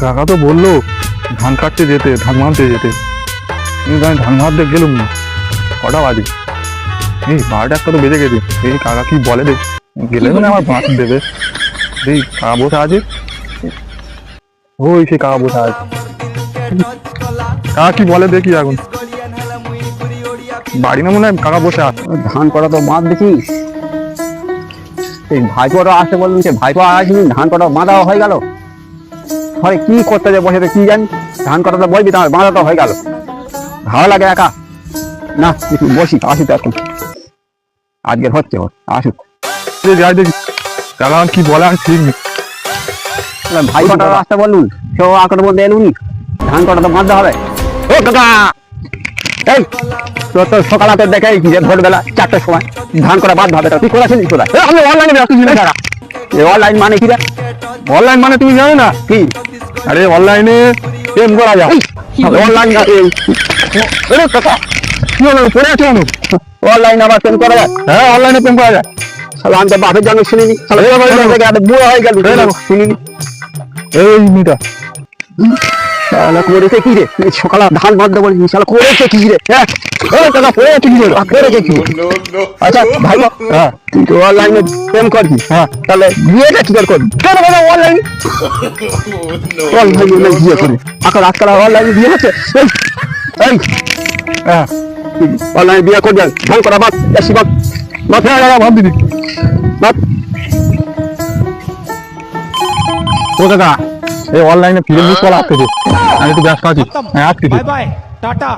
কাকা তো বলল, ধান কাটতে যেতে, ধান মানতে যেতে। আমি ধান মারতে গেলুম না। কটা বাজে? এই বারোটা একটা তো বেজে গেছে? এই কাকা কি বলে দেখ। গেলে মানে আমার বাঁচ দেবে। এই কাকা বসে আছে? ওই সে কাকা বসে আছে। কাকা কি বলে দেখি এখন। বাড়ি না মনে হয় কাকা বসে আছে? ধান করা তো মাছ দেখিস এই ভাইপোটা আসতে বললেন সে ভাইপো আসেনি ধান কটা বাঁধা হয়ে গেল। হয় কি করতে যে বসে কি জানি? ধান কটাটা বলবি তাহলে বাঁধা তো হয়ে গেল। ভালো লাগে একা। না বসি আসি তো এখন। আজকে হচ্ছে আসুক। দেখি কি বলে ঠিক ভাই কটা আসতে বললুন সে আঁকড় মধ্যে এলুন ধান কটা তো বাঁধতে হবে। ও কাকা! এই তোর তো সকালাতে দেখে কি যে ভোরবেলা চারটের সময় ধান করা বাদ ভাবে তুই কোথায় এ, আমি অনলাইনে না টাকা এই অনলাইন মানে কি রে? অনলাইন মানে তুমি জানো না? কি? আরে অনলাইনে প্রেম করা যায়। অনলাইন কথা। কি হলো? পড়ে আছো কেন? অনলাইন আবার পেন করা যায়? হ্যাঁ অনলাইনে প্রেম করা যায়। শালা আমি তো বাপের জন্য শুনিনি। বুড়ো হয়ে গেল। শুনিনি। এই মিটা শালা করেছে কি রে? সকালে ধান বাঁধতে বলছি শালা করেছে কি রে? হ্যাঁ? টাকা করেছে কি রে? করেছে কি আচ্ছা ভাই হ্যাঁ তুই তো অনলাইনে প্রেম করছিস হ্যাঁ তাহলে বিয়েটা কি করে করবি? কেন কেন অনলাইন অনলাইনে বিয়ে করে। আকার আজকাল অনলাইনে বিয়ে হচ্ছে? এই এই হ্যাঁ অনলাইনে বিয়ে করবে? ধান করা বাদ বেশি বাদ। বাদ হ্যাঁ দাদা ভাব দিদি বাদ। ও দাদা এই অনলাইনে ফিল্ম বুক করা আসতেছে আমি একটু ব্যস্ত আছি হ্যাঁ আসতেছি টাটা